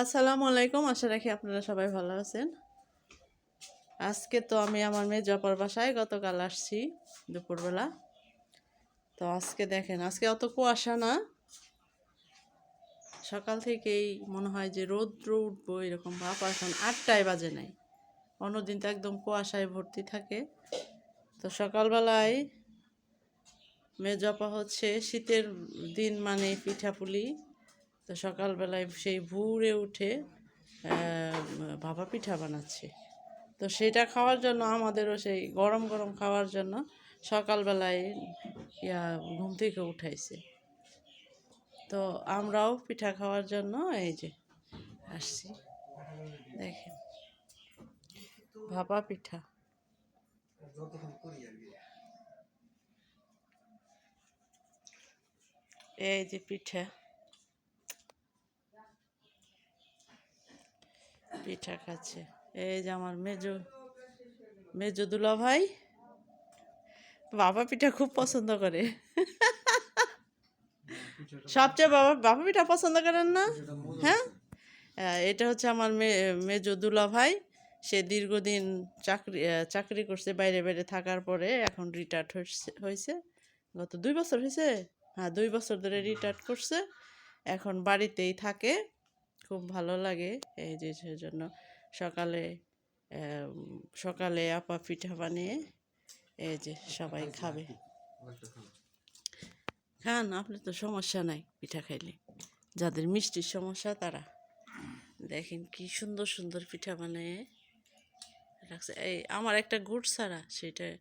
আসসালামু আলাইকুম, আশা রাখি আপনারা সবাই ভালো আছেন। আজকে তো আমি আমার মেয়ে জপার বাসায় গতকাল আসছি দুপুরবেলা। তো আজকে দেখেন, আজকে অত কুয়াশা না। সকাল থেকেই মনে হয় যে রৌদ্র উঠবো এরকম ভাব, এখন আটটায় বাজে নাই। অন্যদিন তো একদম কুয়াশায় ভর্তি থাকে। তো সকালবেলায় মেয়ে জপা হচ্ছে শীতের দিন মানে পিঠাপুলি। তো সকালবেলায় সেই ভোরে উঠে ভাপা পিঠা বানাচ্ছে। তো সেটা খাওয়ার জন্য আমাদেরও সেই গরম গরম খাওয়ার জন্য সকালবেলায়, ইয়া, ঘুম থেকে উঠাইছে। তো আমরাও পিঠা খাওয়ার জন্য এই যে আসছি। দেখেন ভাপা পিঠা। এই যে পিঠা। পিঠা খাচ্ছে। এই যে আমার মেজো মেজো দুলা ভাই, বাবা পিঠা খুব পছন্দ করে। সবচেয়ে বাবা বাবা পিঠা পছন্দ করেন না? হ্যাঁ? এটা হচ্ছে আমার মেজো দুলা ভাই। সে দীর্ঘদিন চাকরি চাকরি করছে বাইরে বাইরে থাকার পরে এখন রিটায়ার্ড হয়েছে গত দুই বছর হয়েছে? হ্যাঁ দুই বছর ধরে রিটায়ার্ড করছে। এখন বাড়িতেই থাকে। খুব ভালো লাগে এই যে সেজন্য সকালে সকালে আপা পিঠা বানিয়ে এই যে সবাই খাবে। খান আপনার তো সমস্যা নাই পিঠা খাইলে। যাদের মিষ্টির সমস্যা তারা। দেখেন কি সুন্দর সুন্দর পিঠা বানিয়ে রাখছে। এই আমার একটা গুড় ছাড়া সেটা হয়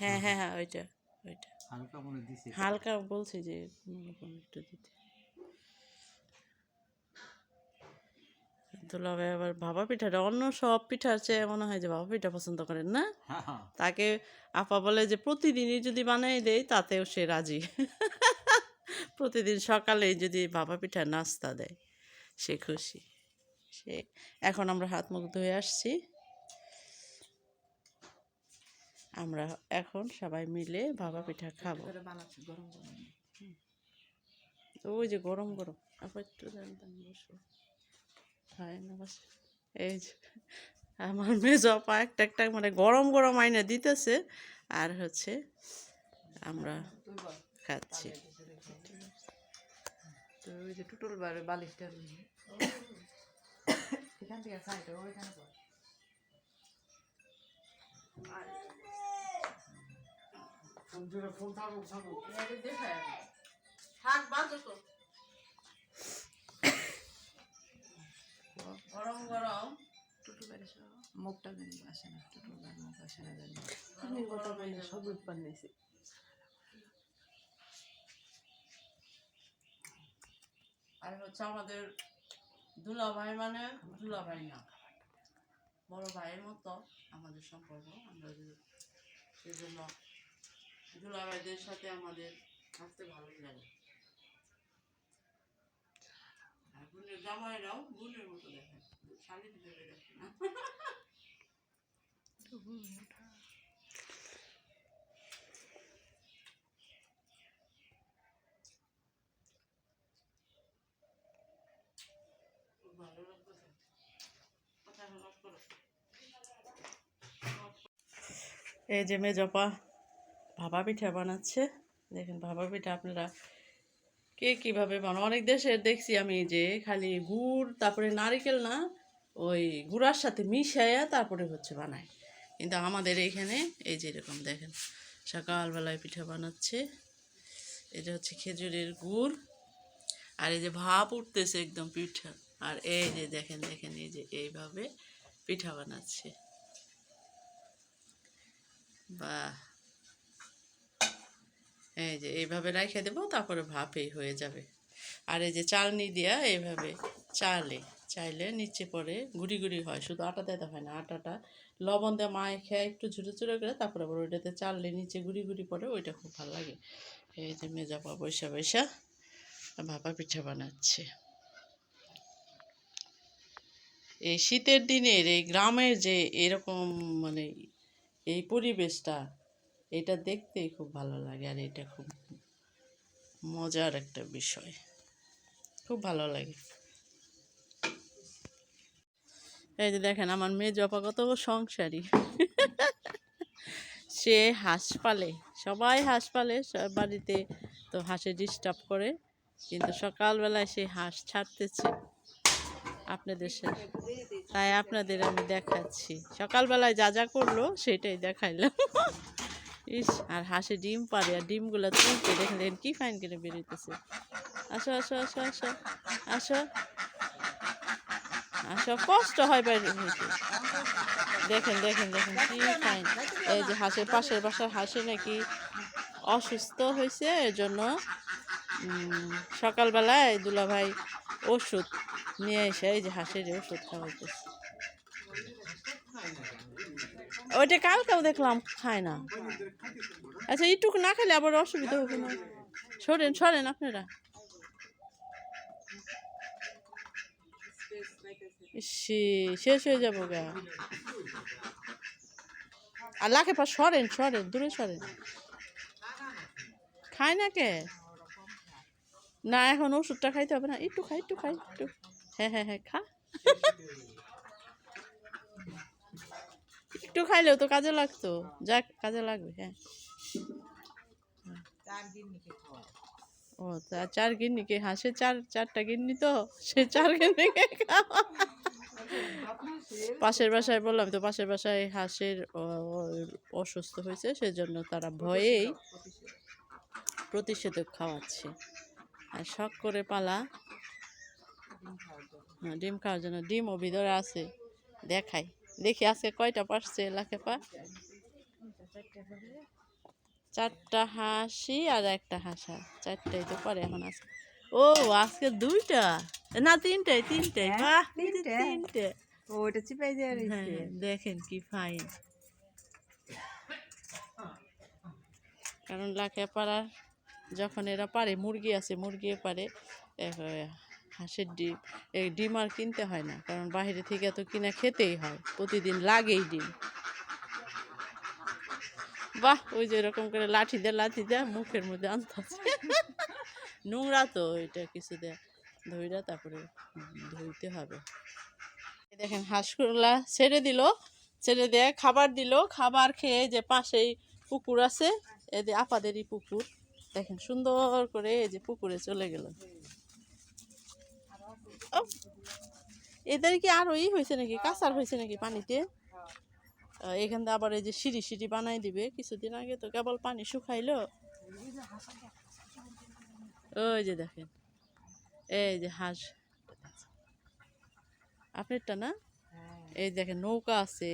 হ্যাঁ হ্যাঁ ওইটা ওইটা। হালকা বলছে যে একটু দিতে। দুলাভাই আবার ভাপা পিঠাটা অন্য সব পিঠার চেয়ে মনে হয় যে ভাপা পিঠা পছন্দ করেন না? হ্যাঁ হ্যাঁ। তাকে আপা বলে যে প্রতিদিনই যদি বানাই দেয় তাতেও সে রাজি। প্রতিদিন সকালে যদি ভাপা পিঠা নাস্তা দেয় সে খুশি। সে এখন আমরা হাত মুখ ধুয়ে আসছি। আমরা এখন সবাই মিলে ভাপা পিঠা খাব। ওই যে গরম গরম। আবার একটু জানতাম বসো। হয় এই যে আমার মেজ আপা একটা একটা মানে গরম গরম আইনা দিতেছে আর হচ্ছে আমরা খাচ্ছি। তো টুটুল বারে বালিশটা এখান থেকে সাইডে ওইখানে পড়ে। গরম গরম। টুটুল বাড়ি মুখটা জানি আসে না টুটুল বাড়ি মুখ আসে না জানি। আমি কথা বলে সব উৎপাদ নিয়েছি। আর হচ্ছে আমাদের দুলা ভাই মানে দুলা ভাই না বড় ভাইয়ের মতো আমাদের সম্পর্ক। আমরা সেজন্য দুলা ভাইদের সাথে আমাদের থাকতে ভালোই লাগে। আর বোনের জামাইরাও বোনের মতো দেখে এই যে মেজপা ভাপা পিঠা বানাচ্ছে। দেখেন ভাপা পিঠা আপনারা কে কীভাবে বানাও অনেক দেশে দেখছি আমি যে খালি গুড়, তারপরে নারিকেল না ওই গুড়ার সাথে মিশাইয়া তারপরে হচ্ছে বানায়। কিন্তু আমাদের এইখানে এই যে এরকম দেখেন, সকালবেলায় পিঠা বানাচ্ছে। এটা হচ্ছে খেজুরের গুড়। আর এই যে ভাপ উঠতেছে একদম পিঠা। আর এই যে দেখেন দেখেন এই যে এইভাবে পিঠা বানাচ্ছে। বা এই যে এইভাবে রেখে দেবো, তারপরে ভাপেই হয়ে যাবে। আর এই যে চালনি দিয়া এইভাবে চালে চাইলে নিচে পরে গুড়ি গুড়ি হয়। শুধু আটা দিতে হয় না আটাটা লবণ দিয়ে মায়ে খেয়ে একটু ঝুড়ো ঝুড়ো করে তারপরে আবার ওইটাতে চাললে নিচে গুড়ি গুড়ি পরে ওইটা খুব ভালো লাগে। এই যে মেজাপা বৈশা বৈশা ভাপা পিঠা বানাচ্ছে। এই শীতের দিনের এই গ্রামের যে এরকম মানে এই পরিবেশটা, এটা দেখতেই খুব ভালো লাগে আর এটা খুব মজার একটা বিষয়। খুব ভালো লাগে। এই যে দেখেন, আমার মেয়ে জপা কত সংসারী। সে হাঁস পালে, সবাই হাঁস পালে বাড়িতে তো হাঁসে ডিস্টার্ব করে, কিন্তু সকালবেলায় সে হাঁস ছাড়তেছে আপনাদের সাথে। তাই আপনাদের আমি দেখাচ্ছি। সকালবেলায় যা যা করল, সেটাই দেখাইলাম। ইস, আর হাঁসে ডিম পারে আর ডিমগুলো তুলতে দেখেন দেখেন কি ফাইন করে বেরোতেছে আসো আসো আসো আসো আসো। আসো কষ্ট হয় হইতে দেখেন দেখেন দেখেন কি ফাইন এই যে হাঁসের পাশের বাসার হাঁসে নাকি অসুস্থ হয়েছে এর জন্য সকালবেলায় দুলাভাই ওষুধ নিয়ে এসে এই যে হাঁসের ওষুধ খাওয়াইতেছে। ওইটা কালকেও দেখলাম খায় না। আচ্ছা এইটুকু না খেলে আবার অসুবিধা হবে না। সরেন সরেন আপনারা। ইসি, শেষ হয়ে যাব গা। আর লাখে পা সরেন সরেন দূরে সরেন। খায় না কে? না এখন ওষুধটা খাইতে হবে না। একটু খাই একটু খাই একটু। হ্যাঁ হ্যাঁ হ্যাঁ খা। একটু খাইলেও তো কাজে লাগতো। যাক কাজে লাগবে হ্যাঁ। ও তা চার গিন্নিকে হাসে চার চারটা গিন্নি তো সে চার গিন্নিকে খাওয়া পাশের বাসায় বললাম তো, পাশের বাসায় হাঁসের অসুস্থ হয়েছে, সেজন্য তারা ভয়েই প্রতিষেধক খাওয়াচ্ছে। আর শখ করে পালা। ডিম খাওয়ার জন্য ডিমও ভিতরে আছে। দেখাই। দেখি আজকে কয়টা পারছে লাখে পা চারটা হাসি আর একটা হাসা। চারটাই তো পারে এখন আজকে। ও, আজকে দুইটা? না তিনটাই তিনটাই হ্যাঁ, বাহ তিনটে? তিনটে। ওটা চিপাই দেওয়া রয়েছে দেখেন কি ফাইন কারণ লাখে পাড়ার যখন এরা পারে মুরগি আছে মুরগি পারে হাঁসের ডিম এই ডিম আর কিনতে হয় না। কারণ বাইরে থেকে তো কিনা খেতেই হয় প্রতিদিন লাগেই ডিম। বাহ ওই যে এরকম করে লাঠি দিয়ে লাঠি দিয়ে মুখের মধ্যে আনতেছে নোংরা তো এটা কিছু দেয় ধইরা তারপরে ধুইতে হবে। দেখেন হাঁসগুলা ছেড়ে দিল, ছেড়ে দিয়ে খাবার দিল, খাবার খেয়ে যে পাশেই পুকুর আছে যে আপাদেরই পুকুর, দেখেন সুন্দর করে এই যে পুকুরে চলে গেল। এদের কি আরও ই হয়েছে নাকি? কাঁচার হয়েছে নাকি পানিতে? এখান থেকে আবার এই যে সিঁড়ি সিঁড়ি বানাই দিবে, কিছুদিন আগে তো কেবল পানি শুকাইলো। ওই যে দেখেন। এই যে হাঁস। আপনারটা না? এই দেখেন নৌকা আছে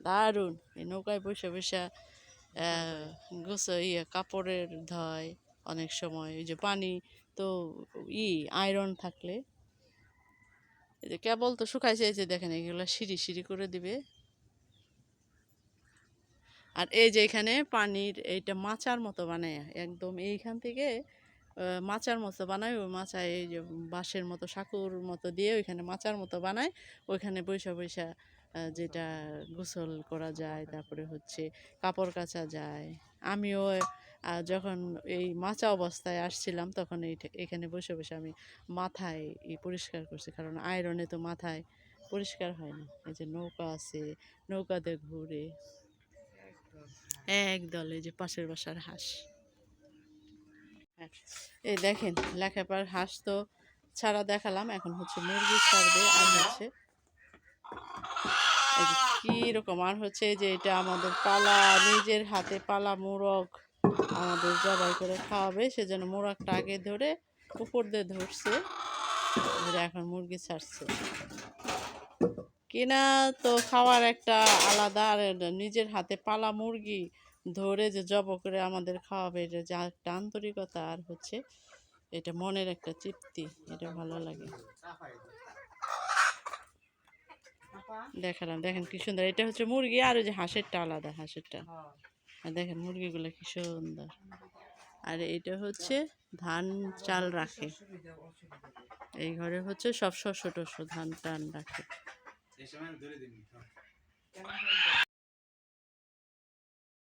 দারুণ। এই নৌকায় বসে বসে গোসা ইয়ে কাপড়ের ধয় অনেক সময়। ওই যে পানি তো ই আয়রন থাকলে। এই যে কেবল তো শুকাইছে এই যে দেখেন এগুলো সিঁড়ি সিঁড়ি করে দিবে। আর এই যে এখানে পানির এইটা মাচার মতো বানায় একদম এইখান থেকে মাচার মতো বানায় ওই মাচায় এই যে বাঁশের মতো সাঁকুর মতো দিয়ে ওইখানে মাচার মতো বানায় ওইখানে বৈশা বৈশা যেটা গোসল করা যায় তারপরে হচ্ছে কাপড় কাচা যায়। আমিও যখন এই মাচা অবস্থায় আসছিলাম তখন এই এখানে বসে বসে আমি মাথায় পরিষ্কার করছি কারণ আয়রনে তো মাথায় পরিষ্কার হয় না। এই যে নৌকা আছে নৌকাতে ঘুরে একদল এই যে পাশের বাসার হাঁস। এই দেখেন, লেখাপড়ার হাঁস তো ছাড়া দেখালাম, এখন হচ্ছে মুরগি ছাড়বে, আর হচ্ছে এই কি রকম, আর হচ্ছে যে এটা আমাদের পালা, নিজের হাতে পালা মোরগ আমাদের জবাই করে খাওয়াবে, সেজন্য মোরগটা আগে ধরে উপর দিয়ে ধরছে, ধরে এখন মুরগি ছাড়ছে। কিনা তো খাওয়ার একটা আলাদা, আর নিজের হাতে পালা মুরগি ধরে যে জব করে আমাদের খাওয়াবে, এটা যা একটা আন্তরিকতা আর হচ্ছে এটা মনের একটা তৃপ্তি, এটা ভালো লাগে। দেখালাম, দেখেন কি সুন্দর, এটা হচ্ছে মুরগি আর ওই যে হাঁসেরটা আলাদা, হাঁসেরটা। আর দেখেন মুরগিগুলো কি সুন্দর। আর এটা হচ্ছে ধান চাল রাখে। এই ঘরে হচ্ছে সব শস্য টস্য ধান টান রাখে।